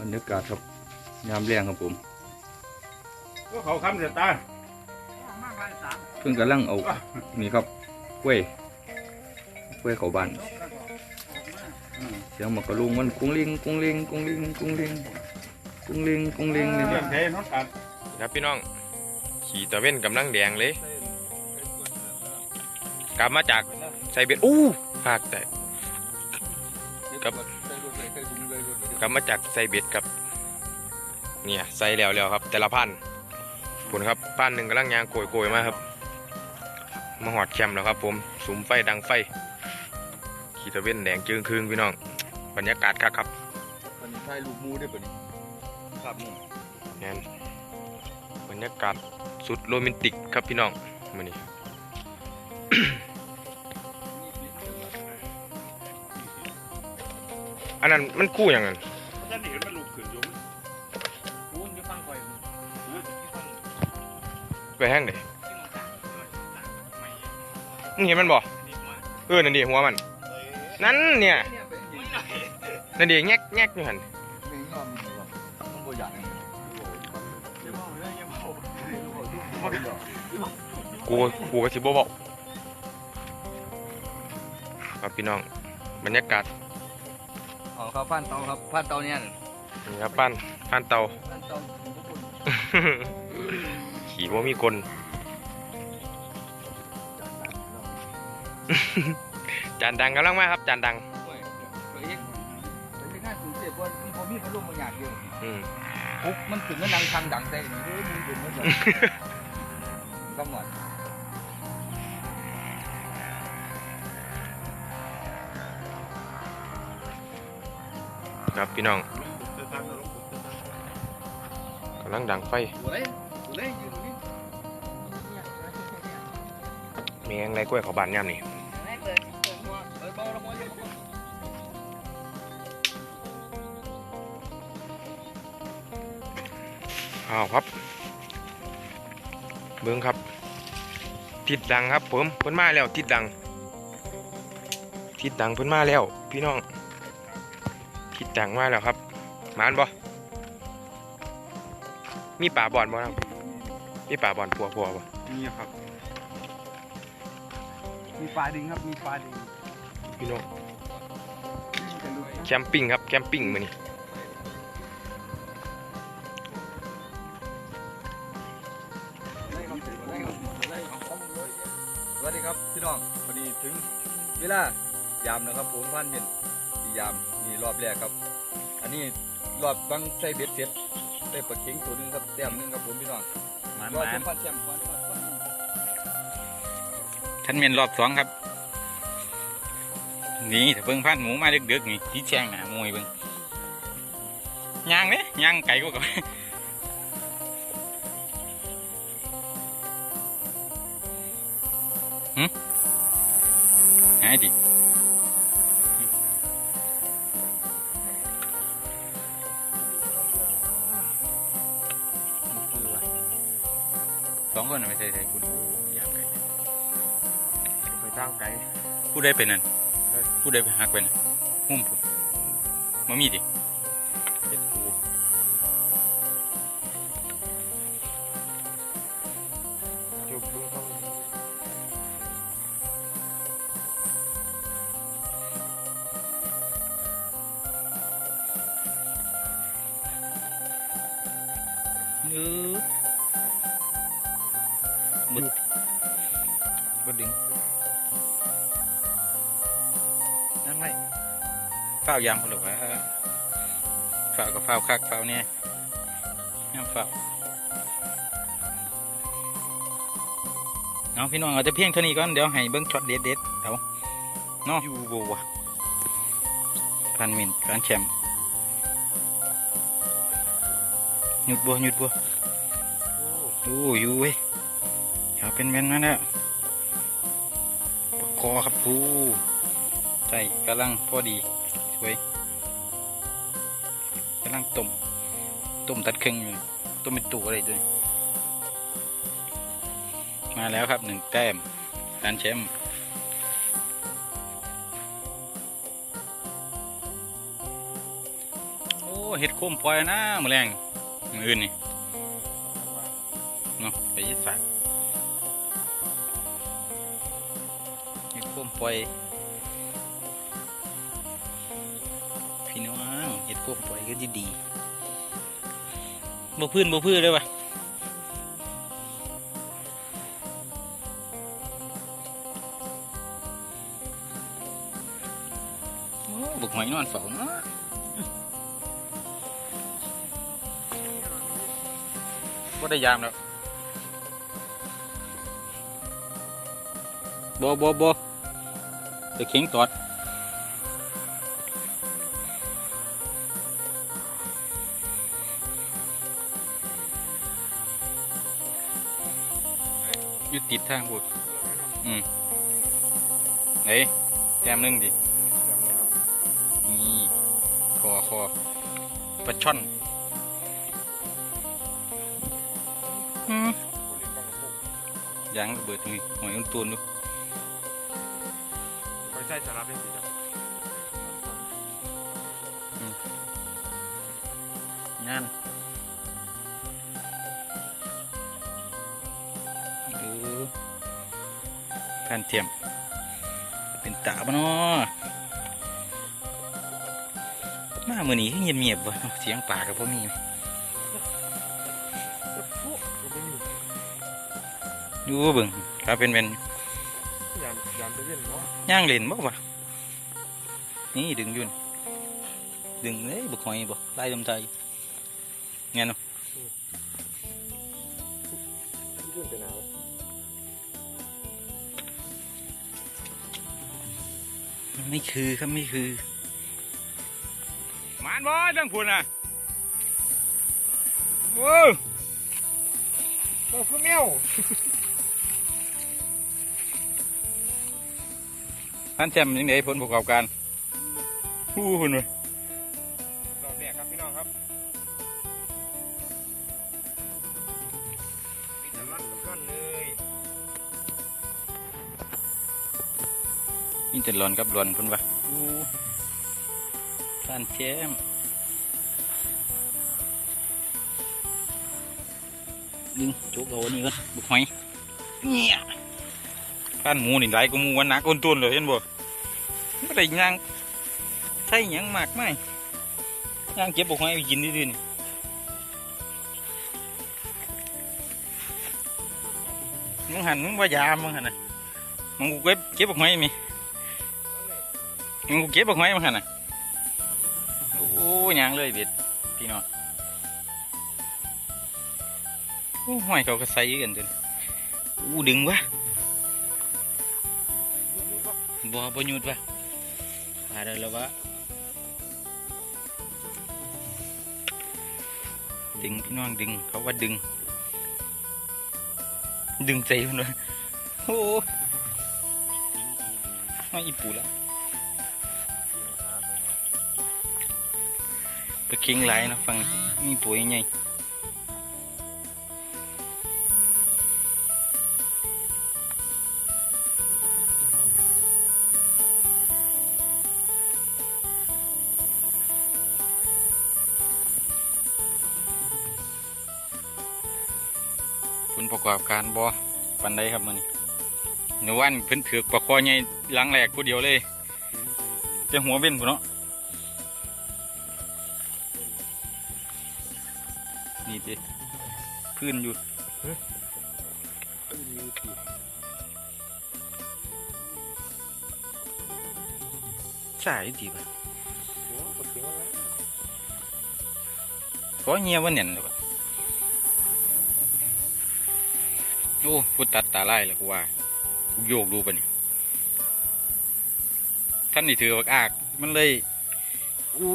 บรรยากาศครับยามแรงครับผมก็เขาคำเสียตาเพิ่งกำลังเอานี่ครับกล้วยกล้วยเขาบานเสียงหมากระลุงมันกุ้งลิงกุ้งลิงกุ้งลิงกุ้งลิงกุ้งลิงกุ้งลิงนี่เรื่นะองเทนเขาตัดครับพี่น้อง ขี่ตะเว้นกำลังแดงเลย กลับมาจากไซเบียนอู้หากแต่ครับ กลับมาจากไซเบียดครับ เนี่ยใส่แล้วแล้วครับ แต่ละพันผลครับพันหนึ่งกำลังยางโกยโกยๆมาครับมาหอดแคมป์แล้วครับ ผมสุมไฟดังไฟ ขี่ตะเว้นแดงจึงคืนพี่น้อง บรรยากาศครับครับมันใช่ลูกมูได้ปะนี่ครับนี่แน่นบรรยากาศสุดโรแมนติกครับพี่น้องมานี่อันนั้นมันกู้อย่างนั้น ท่านเห็นมันลุกขึ้นอยู่ไปแห้งเลยนี่เห็นมันบ่เออ นั่นดิหัวมัน นั่นเนี่ย นั่นดิแงกแงกอยู่หันไม่ยอมมีหรอกต้องบ่อยากกูกูก็สิบ่บอกครับพี่น้อง บรรยากาศ ครับพันเตาครับพันเตาเนี่ยนี่ครับป้านป้านเตาพันเตาขี่ว่ามีกลจานดังกำลังมาครับ จานดังไปเฮ็ดไปเฮ็ดงานสูงเสียบ่มีบ่มีพัดลมบางอย่างเดียวอืมปุ๊บมันถึงก็นั่งทางดังใจนี่เด้อมึงเป็นมันแบบกำหนด ครับพี่น้องกำลังดังไฟเมีแองไรกล้วยเขาบานย่ำนี่เปิดเปิดหัวเปิดเบามีอ้าวครับเบิ้งครับทิดดังครับผมเพิ่นมาแล้วทิดดังทิดดังเพิ่นมาแล้ว พี่น้อง ทิดดังมาแล้วครับหมานบ่มีป่าบอนบ่ครับมีป่าบอนพัวพัวบ่นี่ครับ มีปลาดิงครับ มีปลาดิงพี่น้องจะรู้แคมปิ้งครับแคมปิ้งมื้อนี้สวัสดีครับพี่น้องวันนี้ถึงเวลายามนะครับผมพันเป็นที่ ยามมีรอบแรกครับ อันนี้รอบบังใส่เบ็ดเสร็จได้ปลาเข็งตัวหนึงครับแต้มหนึงครับผมพี่น้องมันรอมัจนนพันแชมป์ก่อนครับท่านเมียนรอบสองครับ นี่ถ้าเบิ่งพันหมูมาดึกๆนี่ที่แช่งหนะมวยเบิ่งย่างเนี่ยย่างไก่ก็กับหึหายดิ คนน่ะไม่ใส่ใส่คุณอยากไก่ไปตั้งไกลผู้ใดเป็นนั่นผู้ใดไปหักไปนั่นหุ้มผมมามีดิ บึดดึงนั่นไงฝ้าวยามเขาหรอกว่าฝ้าวกับฝ้าวคักฝ้าวเนี่ยน้ำฝ้าวเอาพี่น้องเอาจะเพียงเท่านี้ก่อนเดี๋ยวให้เบิ้งช็อตเด็ดเด็ดๆเอาเนาะอยู่บัวพันมินการแชมป์หยุดบัวหยุดบัวโอ้อยู่เว้ยอยากเป็นแมนมาแล้วปาก คอครับปูใส่กำลังพอดีสวยกำลังต้มต้มตัดครึ่งอยู่ต้มเป็นตัวอะไรด้วย มาแล้วครับหนึ่งแต้มการแชมป์โอ้เห็ดโคมปล่อยนะมือแรงมืออื่นนี่เนาะไปยึดฝาก มปล่อยพี่น้องเห็ดโคมปล่อยก็ดีดีๆบ่พื้นบ่พื้นเลยปะโอ้บุกหอยนอนเฝ้าเนาะบ่ได้ยามแล้วบ่บ่บ่ จะเข็งตอดยุดติดทางพูดอืมไหนแต้มหนึ่งดิ นี่คอคอปลาช่อนอืมยางระเบิดตรงนี้หอยมันตูนดู ไปใช้สาระเป็นสีดงานเออแผ่นเทียม เป็นตาบ่เนาะมาเมื่อนี้เงียบเงียบๆบ่เนาะเสียงป่ากับพ่อมีไหมดูเบิ่งครับเป็นเป็นยาม ยามจะเย็นเนาะย่างเล่นบ่วะนี่ดึงอยุ่นดึงเอ้ยบุกหอยบ่ไล่ลำไทยเงี้ยเนาะเรื่องจะหนาวไม่คือครับไม่คือมานบ่จังพูนอะโอ้เราคือแมว ท่านแจมยังไงผลประกอบการฮู้พุ่นเว้ยรอบแรกครับพี่น้องครับมีแต่รันกับก้อนเลยนี่จะหลอนกับหลอนพุ่นวะอู้ท่านแจมดึงจุกเอาอันนี้ก่อนบุกหอยเนี่ยท่านหมูนี่ไหลายก็มูวันหนักอ้นต้นเลยเห็นบ่ ไม่ได้ย่างใช่หยังมากไม่ย่างเก็บบุกหอยไปกินดื้อๆนี่มึงหันมึงว่ายามมึงหันนะมึงกูเก็บเก็บบุกหอยมีมึงกูเก็บบุกหอยมึงหันนะโอ้ยางเลยเบ็ดพี่น้องโอ้หอยเขาก็ ใส่กันจนอู้ดึงวะไรแล้ววะดึงพี่น้องดึงเขาว่าดึง ดึงใจมันวะโอ้ไมาอีปูละไปเคิงไหลายนะฟังมีปุ๋ยให ลประกอบการบ่ปันใดครับมันหนูวันเพิ่นถือกปลาคอใหญ่หลังแหลกผู้เดียวเลยจะหัวเว้นผู้เนาะนี่ดิพื้นอยู่ใช่ดีป่ะก็เงียบวันเนี่ยเลยป่ะ โอ้กูตัดตาไล่แล้วกูว่ากูโยกดูไปเนี่ยท่านนี่ถือบักอาก มันเลยอู้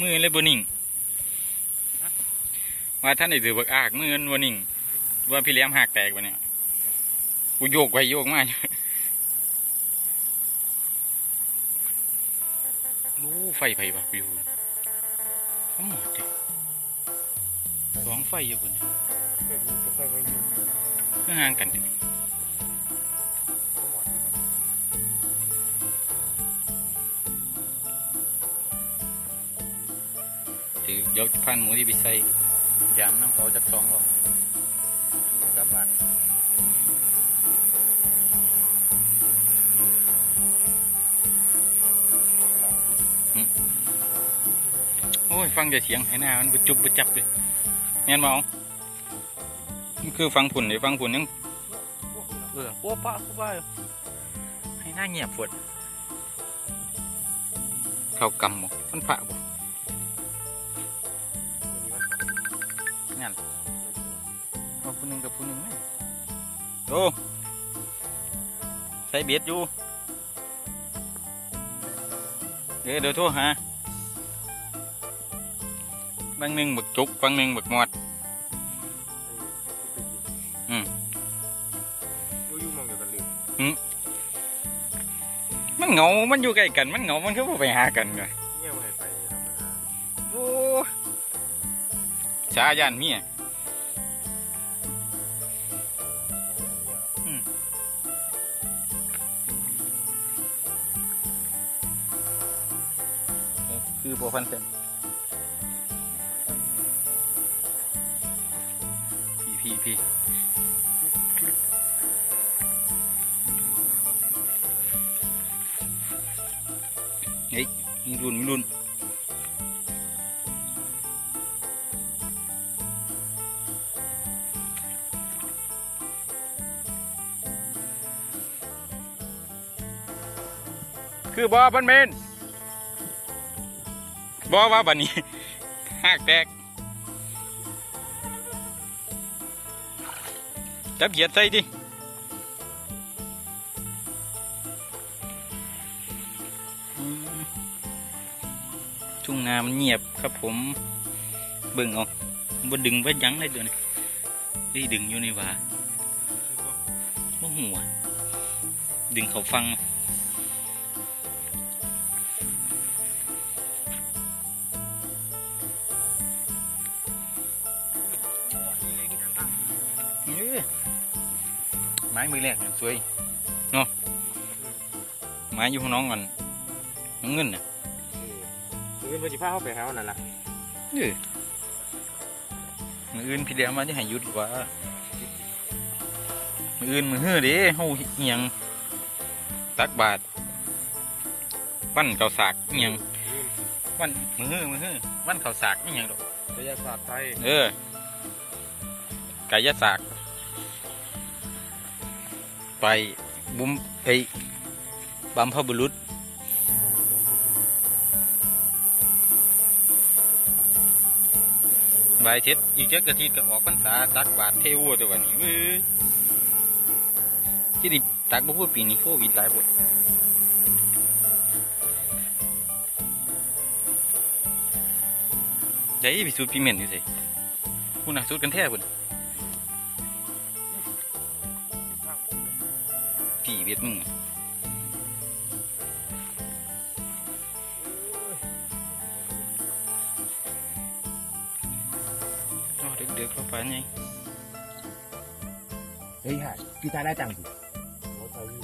มือเลยบนิ่งว่าท่านนี่ถือบักอากมือมันบนิ่งว่าพี่เลี้ยมหักแตกไปเนี่ยกูโยกไปโยกมาอยู่โอ้ไฟไฟวะอยู่เขาหมดเลยสองไฟอยู่บนเพื่อน มันจะค่อยมาอยู่ก็ห่างกันเด้อทั้งหมดถือเดี๋ยวพันห มูที่ไปใส่ยามน้ำเขาจักสองหรอกกลับบ้านโอ้ยฟังแต่เสียงให้หน้ามันบจุบประจับเลยเงี้ยมาเอามันคือฟังผุนเลยฟังผุนยังเออปัวป้าปัวป้าอยู่ให้หน้าเงียบฝดเขากำบ่มันผ่าบ่เอาผู้หนึ่งกับผู้หนึ่งไหมโอ้ใส่เบียดอยู่เดี๋ยวเดี๋ยวโทรหาบางหนึ่งบักจุกบางหนึ่งบักงอด มันเหงา มันอยู่ใกล้กัน มันเหงา มันก็บ่ไปหากันไงเงี้ยมาให้ไปธรรมดาโอ้ชาย่านเมียคือบัวพันเซนพี่พี่พี่ ฮ้ยมีรุ่นมีรุ่นคือบอพันเมนบอว่าบันนี้หักแตกจับเหยียดใส่ดิามันเงียบครับผมเบิ่งเอาบ่ดึงไว้ยั้งเลยเดี๋ยวนี้ได้ดึงอยู่นี่ว่าบ่หัวดึงเขาฟังไม้มือแรกเนี่ยสวยเนาะไม้อยู่ของน้องก่อนน้องเงิ นน่ะเงินมาจิพาเข้าไปหานั่นล่ะเออมืออื่นพี่เดียวมาจะให้หยุดว่ามืออื่นมือฮื้อเด้เฮาเอียงตักบาทวันเกาสากเอียงวันมือฮื้อมือฮื้อวันเกาสากเอียงดอกวิทยาศาสตร์ไทยเออไก่ยะสากไปบุ้มไอ้บัมพบุรุษ บายเช็ดอีกเจ็ดกะทิก็ออกพรรษาตักบาทเทวัวตัววันนี้เว้ยที่ดิตักบ่พูดปีนี้โควิดหลายบทได้พิสูจน์พิเมนอยู่สิคุณน่ะสูตรกันแท้คุณพี่เวียดมึง เด็กๆเข้าไปไงเฮ้ยฮะพี่ตาได้จังสิหัวใจอยู่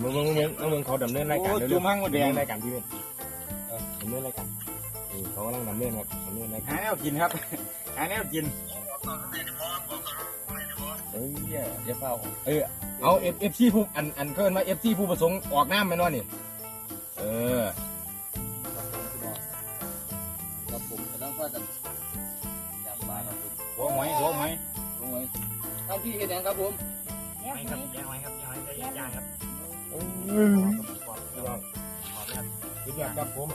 มึงมึงมึงมึงมึงเขาดำเนินรายการเร็วจุ่มห้างหมดแดง ดำเนินรายการพี่เป็นดำเนินรายการเออเขากำลังดำเนินครับดำเนินรายกาหารแนวกินครับ หาแนวกินเฮ้ยเหี้ยเดี๋ยวเปล่าเออเอาเอฟเอฟซีผู้อันอันเกินมาเอฟซีผู้ประสงค์ออกน้ำไปนอนนี่เออ ครับผมกำลังว่ากันย หัวหอยหัวหอยลงไว้ท่านพี่เห็นยังครับผมไม่ครับย่างไว้ครับย่างไว้ได้ย่างครับอืมขอบพี่น้องขอบแล้วสุดยอดครับผม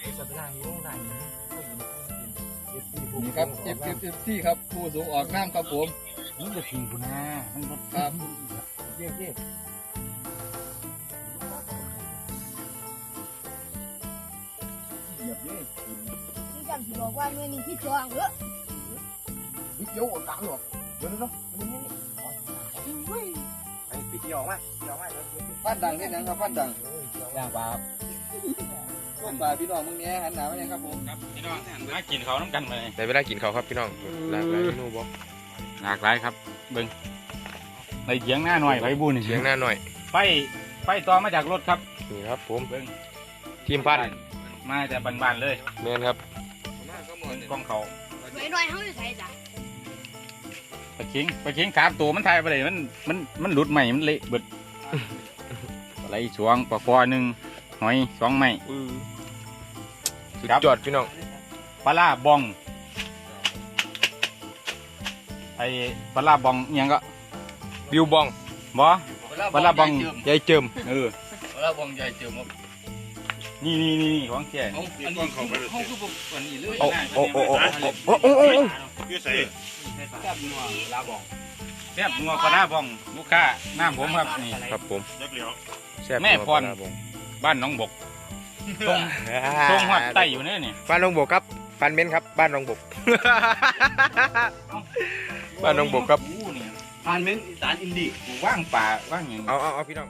เอ็กซ์ไปได้ยี่ห้อได้ยี่ห้อยินเอฟซีผู้นี่ครับ F F F C ครับผู้สูงออกน้ำครับผมมันจะทิ้งคุณนะมันบ่ครับเจ๊เจ๊เห ว่าเมื่อนี้พี่จองเหรอเดี๋ยวออกกลางหรอเดี๋ยวนะเนาะมันนี่ไปปิดที่ออกมาที่ออกมาฟันดังเห็นยังครับฟันดังย่างปลาฟันบ่าพี่น้องมึงเนี้ยหันหนามาเนี่ยครับผมครับพี่น้องมากินเขาวน้ำกันมาเลยได้เวลากินเขาครับพี่น้องหลากหลายเมนูบ่หลากหลายครับเบิ่งในเถียงหน้าหน่อยไฟบุญเสียงหน้าหน่อยไฟไฟต่อมาจากรถครับนี่ครับ ผมเบิ่งทีมพันมาแต่บ้านๆเลยแมนครับ กล้องเขาไว้หน่อยเขาจะใส่จ้ะไปเคิงไปเคิงขาตัวมันทายไปเลยมันมันมันหลุดใหม่มันเละเบิดอะไรสวงปลาคอหนึ่งหอยสองไม้สุดครับยอดพี่น้องปลาล่าบองไอ้ปลาล่าบองอิหยังก็บิวบองบ่ปลาล่าบองยายเจิมเออแล้ววงใหญ่เจิมครับ นี่นี่นี่ของแก่เอาอัพันนี้เลยโอ้โอ้โอ้โอ้โอ้โอ้โอ้ยใส่แซ่บนัวลาบองแซ่บนัวปลาบองลูกค้าหน้าผมครับนี่ครับผมแซ่บแม่พรบ้านน้องบกตรงตรงหัดไตอยู่นี่นี่บ้านน้องบกครับฟันเม้นครับ บ้านน้องบก บ้านน้องบกครับฟันเม้นสานอินดีว่างป่าว่างอย่างเอาเอาเอาพี่น้อง